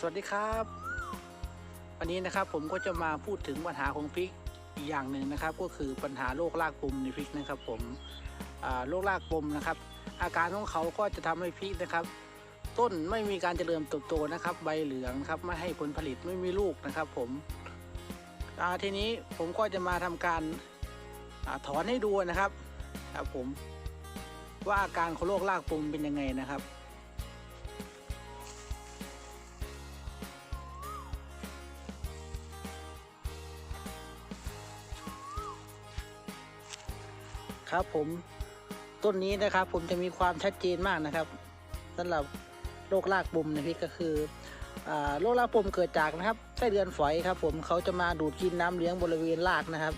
สวัสดีครับ วันนี้นะครับผมก็จะมาพูดถึงปัญหาของพริกอีกอย่างหนึ่งนะครับ ก็คือปัญหาโรครากปมในพริกนะครับ ผมโรครากปมนะครับ อาการของเขาก็จะทำให้พริกนะครับ ต้นไม่มีการเจริญเติบโตนะครับ ใบเหลืองครับไม่ให้ผลผลิตไม่มีลูกนะครับ ผมทีนี้ผมก็จะมาทำการอถอนให้ดูนะครับครับผมว่าอาการของโรครากปมเป็นยังไงนะครับ ครับ ผมต้นนี้นะครับ ผมจะมีความชัดเจนมากนะครับสำหรับโรครากปมในพริกก็คือโรครากปมเกิดจากนะครับไส้เดือนฝอยครับ ผมเขาจะมาดูดกินน้ำเลี้ยงบริเวณรากนะครับ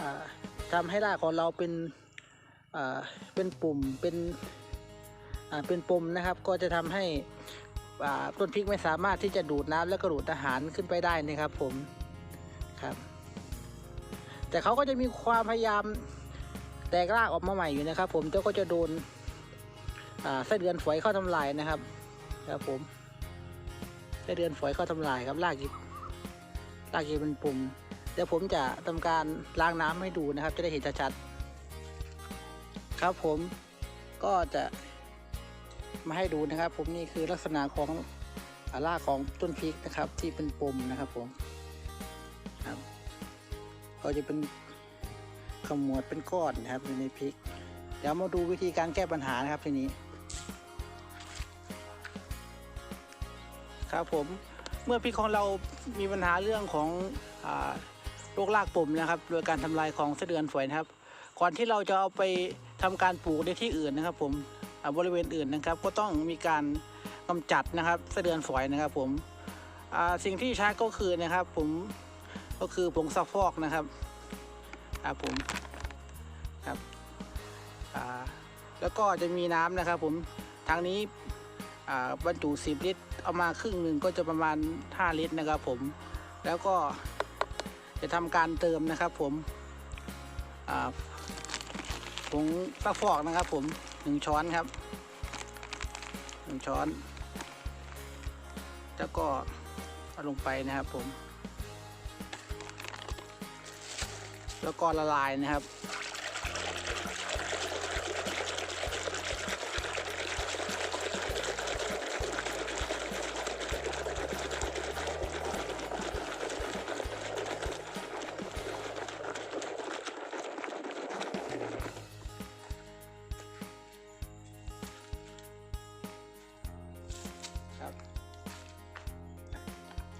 อ่าทำให้รากของเราเป็นเป็นปุ่มเป็นเป็นปมนะครับ ก็จะทำให้ต้นพริกไม่สามารถที่จะดูดน้ำและก็ดูดอาหารขึ้นไปได้นะครับ ผมครับ แต่เขาก็จะมีความพยายาม แตกรากออกมาใหม่อยู่นะครับ ผมแต่ก็จะโดนไส้เดือนฝอยเข้าทำลายนะครับครับผมไส้เดือนฝอยเข้าทำลายครับรากอีรากอีเป็นปุ่มเดี๋ยวผมจะทำการล้างน้ำให้ดูนะครับ จะได้เห็นชัดๆครับผมก็จะมาให้ดูนะครับ ผมนี่คือลักษณะของอ่ารากของต้นพริกนะครับ ที่เป็นปุ่มนะครับผมครับก็จะเป็น ขมวดเป็นก้อนนะครับอยู่ในพริก เดี๋ยวมาดูวิธีการแก้ปัญหานะครับทีนี้ ครับผมเมื่อพริกของเรามีปัญหาเรื่องของอโรครากปุ่มนะครับ โดยการทำลายของไส้เดือนฝอยนะครับ ก่อนที่เราจะเอาไปทำการปลูกในที่อื่นนะครับ ผมบริเวณอื่นนะครับ ก็ต้องมีการกำจัดนะครับไส้เดือนฝอยนะครับ ผมสิ่งที่ใช้ก็คือนะครับ ผมก็คือผงซักฟอกนะครับ ครับผมครับอ่าแล้วก็จะมีน้ำนะครับผมทางนี้อ่าบรรจุ 10 ลิตร เอามาครึ่งหนึ่งก็จะประมาณ 5 ลิตรนะครับผมแล้วก็จะทำการเติมนะครับ ผมอ่าผงซักฟอกนะครับ ผมหนึ่งช้อนครับหนึ่งช้อน แล้วก็เอาลงไปนะครับผม แล้วก็ละลายนะครับ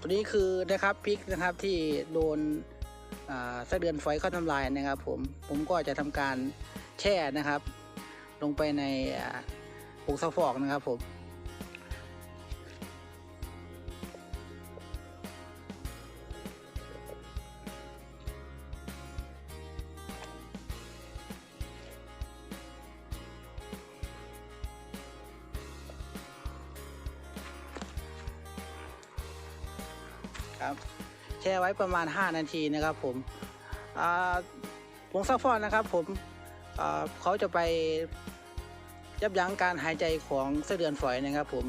ตัวนี้คือนะครับพริกนะครับที่โดน ไส้เดือนฝอยเข้าทำลายนะครับ ผมผมก็จะทำการแช่นะครับ ลงไปในอ่าผงซักฟอกนะครับผมครับ แช่ไว้ประมาณ 5 นาทีนะครับผมผงซักฟอกนะครับผมเขาจะไปยับยั้งการหายใจของไส้เดือนฝอยนะครับผม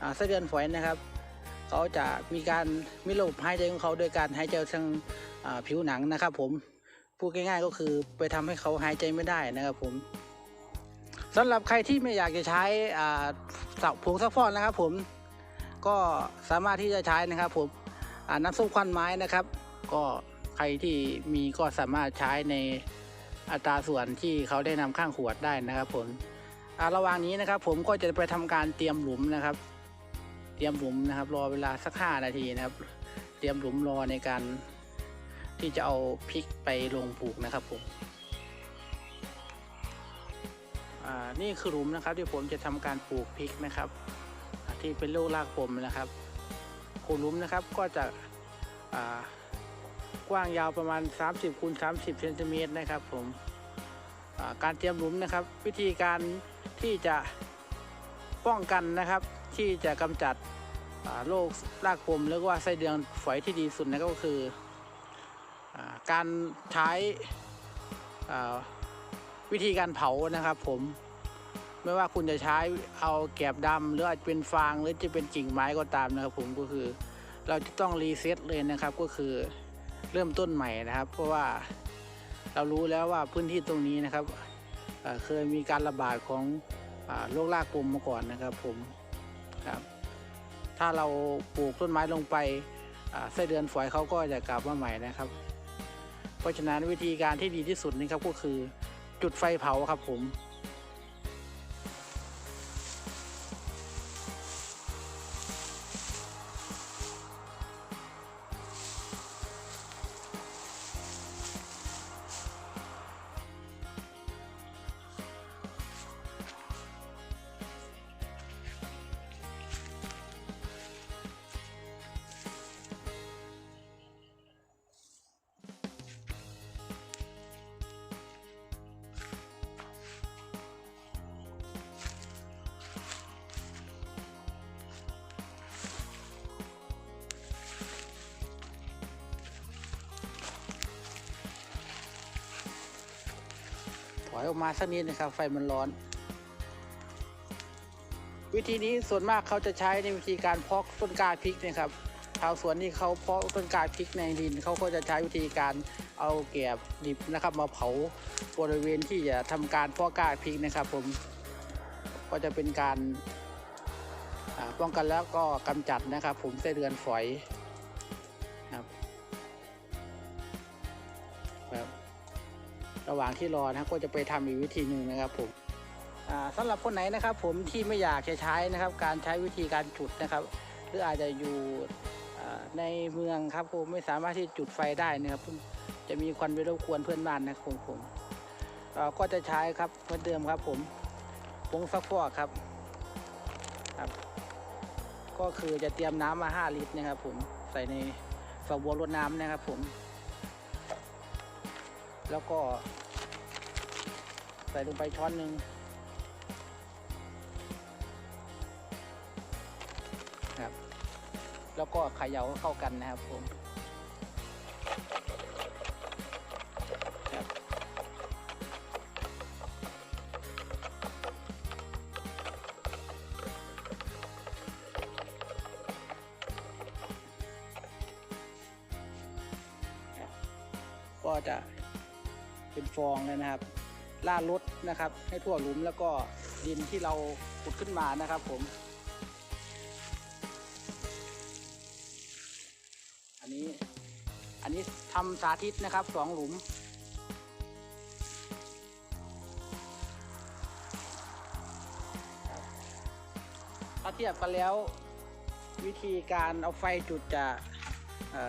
อ่าไส้เดือนฝอยนะครับเขาจะมีการมีระบบหายใจของเขาโดยการหายใจทางผิวหนังนะครับ ผมพูดง่ายๆก็คือไปทำให้เขาหายใจไม่ได้นะครับผมสำหรับใครที่ไม่อยากจะใช้ผงซักฟอกนะครับ ผมก็สามารถที่จะใช้นะครับผม น้ำส้มควันไม้นะครับ ก็ใครที่มีก็สามารถใช้ในอัตราส่วนที่เขาได้นำข้างขวดได้นะครับผมระหว่างนี้นะครับ ผมก็จะไปทำการเตรียมหลุมนะครับ เตรียมหลุมนะครับ รอเวลาสักห้านาทีนะครับ เตรียมหลุมรอในการที่จะเอาพริกไปลงปลูกนะครับผมนี่คือหลุมนะครับที่ผมจะทำการปลูกพริกนะครับ ที่เป็นโรครากปมนะครับ โคนหลุมนะครับ ก็จะกว้างยาวประมาณ 30คูณ30เซนติเมตรนะครับผมาการเตรียมหลุมนะครับ วิธีการที่จะป้องกันนะครับ ที่จะกำจัดโรครากปมหรือว่าไส้เดือนฝอยที่ดีสุดนะก็คืออการใช้วิธีการเผานะครับผม ไม่ว่าคุณจะใช้เอาแกบดำหรืออาจเป็นฟางหรือจะเป็นกิ่งไม้ก็ตามนะครับผมก็คือ เราจะต้องรีเซ็ตเลยนะครับก็คือเริ่มต้นใหม่นะครับ เพราะว่าเรารู้แล้วว่าพื้นที่ตรงนี้นะครับเคยมีการระบาดของอโรครากปมมาก่อนนะครับผมครับถ้าเราปลูกต้นไม้ลงไปอ่าไส้เดือนฝอยเขาก็จะกลับมาใหม่นะครับ เพราะฉะนั้นวิธีการที่ดีที่สุดนี่ครับก็คือจุดไฟเผาครับผม อยออกมาสักนิดนะครับ ไฟมันร้อน วิธีนี้ส่วนมากเขาจะใช้ในวิธีการเพาะต้นกาพริกนะครับชาวสวนที่เขาเพาะต้นกาพริกในดินเขาก็จะใช้วิธีการเอาแกบดิบนะครับ มาเผาบริเวณที่จะทำการเพาะกาพริกนะครับ ผมก็จะเป็นการป้องกันแล้วก็กำจัดนะครับ ผมไส้เดือนฝอย ระหว่างที่รอนะก็จะไปทำอีกวิธีหนึ่งนะครับผมอ่าสำหรับคนไหนนะครับ ผมที่ไม่อยากจะใช้นะครับ การใช้วิธีการจุดนะครับ หรืออาจจะอยู่ในเมืองครับผมไม่สามารถที่จุดไฟได้นะครับจะมีควันไปรบกวนเพื่อนบ้านนะครับผมเราก็จะใช้ครับเหมือนเดิมครับ ผมผงซักฟอกครับครับ ก็คือจะเตรียมน้ำมา 5 ลิตรนะครับ ผมใส่ในฝักบัวรดน้ำนะครับ ผม แล้วก็ ใส่ลงไปช้อนหนึ่งครับ แล้วก็เขย่าเข้ากันนะครับผม ล่ารถนะครับ ให้ทั่วหลุมแล้วก็ดินที่เราขุดขึ้นมานะครับ ผม อันนี้ อันนี้ทำสาธิตนะครับสองหลุมถ้าเทียบกันแล้ววิธีการเอาไฟจุดจะ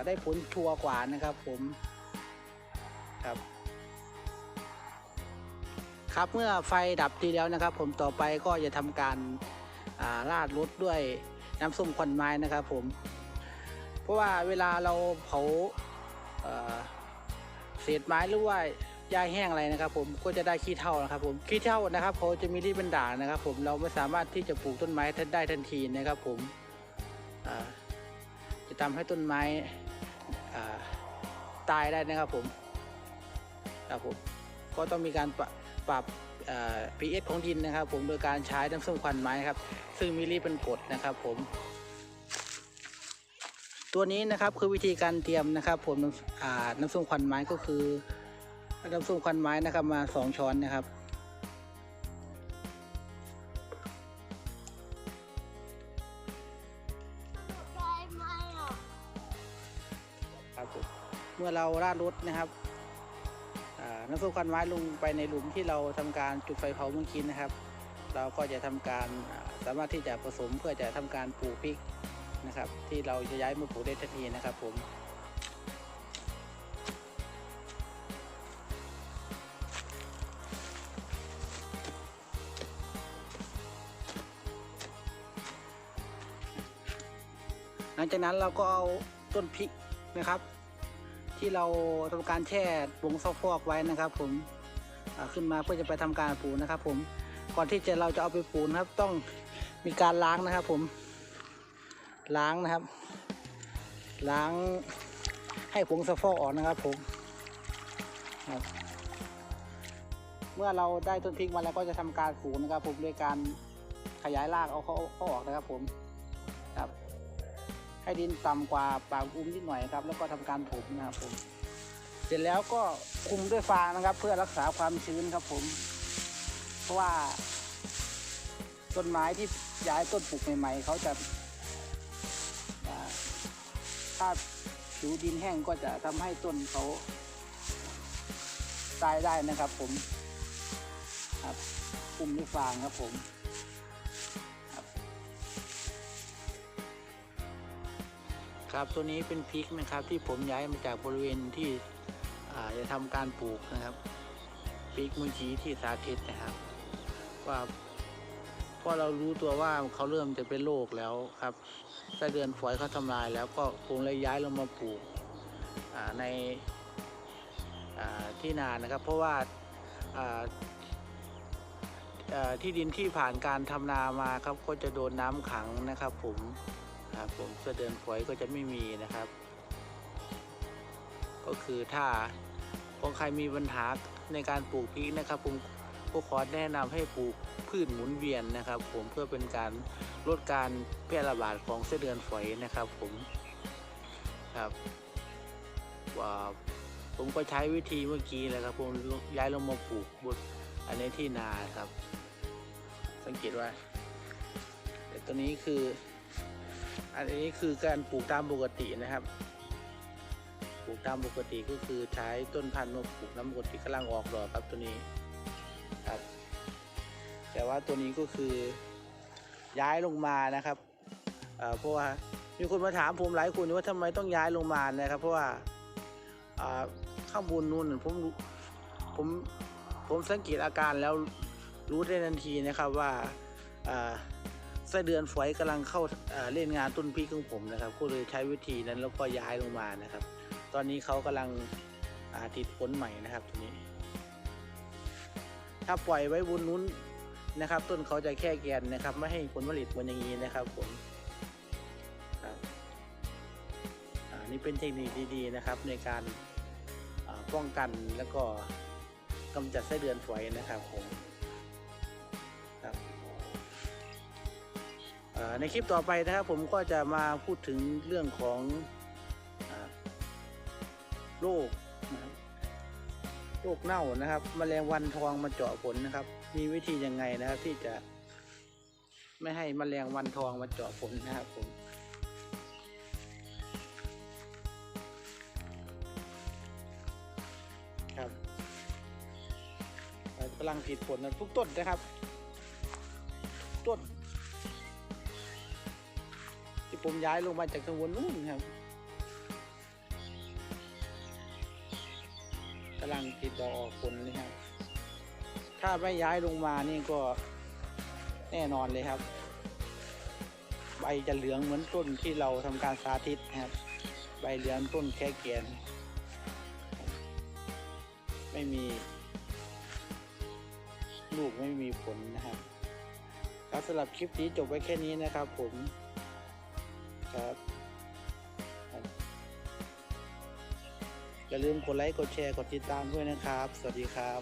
ได้ผลชัวร์กว่านะครับผมครับ ครับ เมื่อไฟดับทีแล้วนะครับ ผมต่อไปก็จะทำการาราดรถด้วยน้ำส้มควันไม้นะครับ ผม เพราะว่าเวลาเราเผาเศษไม้หรือว่าหญ้าแห้งอะไรนะครับ ผมก็จะได้ขี้เถ้านะครับ ผมขี้เถ้านะครับเขาจะมีรีบเป็นด่างนะครับ ผมเราไม่สามารถที่จะปลูกต้นไม้ได้ทันทีนะครับ ผมจะทำให้ต้นไม้ตายได้นะครับผมครับผมก็ต้องมีการปรับ ปรับเอ่อ pH ของดินนะครับ ผมโดยการใช้น้ำส้มควันไม้ครับ ซึ่งมีรีบเป็นกรดนะครับ ผม ตัวนี้นะครับคือวิธีการเตรียมนะครับ ผมน้ำอ่าน้ำส้มควันไม้ก็คือน้ำส้มควันไม้นะครับมาสองช้อนนะครับได้ไหมอะครับผมเมื่อเราราดรถนะครับอ่า น้ำส้มควันไม้ลงไปในหลุมที่เราทำการจุดไฟเผาเมื่อกี้นะครับ เราก็จะทำการสามารถที่จะผสมเพื่อจะทำการปลูกพริกนะครับ ที่เราจะย้ายมาปลูกได้ทันทีนะครับ ผมหลังจากนั้นเราก็เอาต้นพริกนะครับ ที่เราทำการแช่ผงซักฟอกไว้นะครับ ผมขึ้นมาเพื่อจะไปทำการปูนะครับ ผมก่อนที่จะเราจะเอาไปปูนะครับ ต้องมีการล้างนะครับ ผมล้างนะครับ ล้างให้ผงซักฟอกออกนะครับ ผมเมื่อเราได้ต้นพริกมาแล้วก็จะทำการปูนะครับ ผมด้วยการขยายรากเอาเขาเขาออกนะครับ ผม ให้ดินต่ำกว่าปากอุ้มนิดหน่อยครับ แล้วก็ทำการถมนะครับผม เสร็จแล้วก็คุมด้วยฟางนะครับ เพื่อรักษาความชื้นครับผม เพราะว่า ต้นไม้ที่ย้ายต้นปลูกใหม่ ๆเขาจะถ้าผิวดินแห้งก็จะทำให้ต้นเขาตายได้นะครับผม ครับคุมด้วยฟางครับผม ครับตัวนี้เป็นพริกนะครับที่ผมย้ายมาจากบริเวณที่จะทำการปลูกนะครับพริกมื่อกี้ที่สาธิตนะครับ ว่าพราะเรารู้ตัวว่าเขาเริ่มจะเป็นโรคแล้วครับไส้เดือนฝอยเขาทำลายแล้วก็ผมเลยย้ายลงมาปลูกในที่นานะครับ เพราะว่าอ่าอ่าที่ดินที่ผ่านการทำนามาครับก็จะโดนน้ำขังนะครับผม ครับผมไส้เดือนฝอยก็จะไม่มีนะครับ ก็คือถ้าของใครมีปัญหาในการปลูกพริกนะครับ ผมก็ขอแนะนำให้ปลูกพืชหมุนเวียนนะครับ ผมเพื่อเป็นการลดการแพร่ระบาดของไส้เดือนฝอยนะครับ ผมครับว่าผมก็ใช้วิธีเมื่อกี้แหละครับ ผมย้ายลงมาปลูกบนอันนี้ที่นาครับ สังเกตว่าแต่ตัวนี้คือ อันนี้คือการปลูกตามปกตินะครับ ปลูกตามปกติก็คือใช้ต้นพันธุ์มาปลูกน้ำปกติกำลังออกดอกครับตัวนี้ครับ แต่ว่าตัวนี้ก็คือย้ายลงมานะครับเเพราะว่ามีคนมาถามผมหลายคนว่าทำไมต้องย้ายลงมานะครับ เพราะว่าข้างบนนู่นผมผมผมสังเกตอาการแล้วรู้ได้ทันทีนะครับว่าอ่า ไส้เดือนฝอยกำลังเข้าอ่าเล่นงานต้นพริกของผมนะครับ ก็เลยใช้วิธีนั้นแล้วก็ย้ายลงมานะครับ ตอนนี้เขากำลังอาติดผลใหม่นะครับตัวนี้ ถ้าปล่อยไว้บนนู้นนะครับ ต้นเขาจะแค่แกนนะครับ ไม่ให้ผลผลิตมันอย่างนี้นะครับผมครับอ่านี่เป็นเทคนิคดีๆนะครับ ในการป้องกันแล้วก็กำจัดไส้เดือนฝอยนะครับผม ในคลิปต่อไปนะครับผมก็จะมาพูดถึงเรื่องของอโรคโรคเน่านะครับมแมลงวันทองมาเจาะผลนะครับ มีวิธียังไงนะครับที่จะ ไม่ให้มแมลงวันทองมาเจาะผลนะครับผมครับกำลังผิดผลนะทุกต้นนะครับ ผมย้ายลงมาจากข้างบนนู้นครับกำลังติดดอกออกผลเลยครับ ถ้าไม่ย้ายลงมานี่ก็แน่นอนเลยครับ ใบจะเหลืองเหมือนต้นที่เราทำการสาธิตนะครับ ใบเหลืองต้นแค่เกียน ไม่มี ลูกไม่มีผลนะครับครับสำหรับคลิปนี้จบไว้แค่นี้นะครับผม ครับ อย่าลืมกดไลค์ กดแชร์ กดติดตามด้วยนะครับ สวัสดีครับ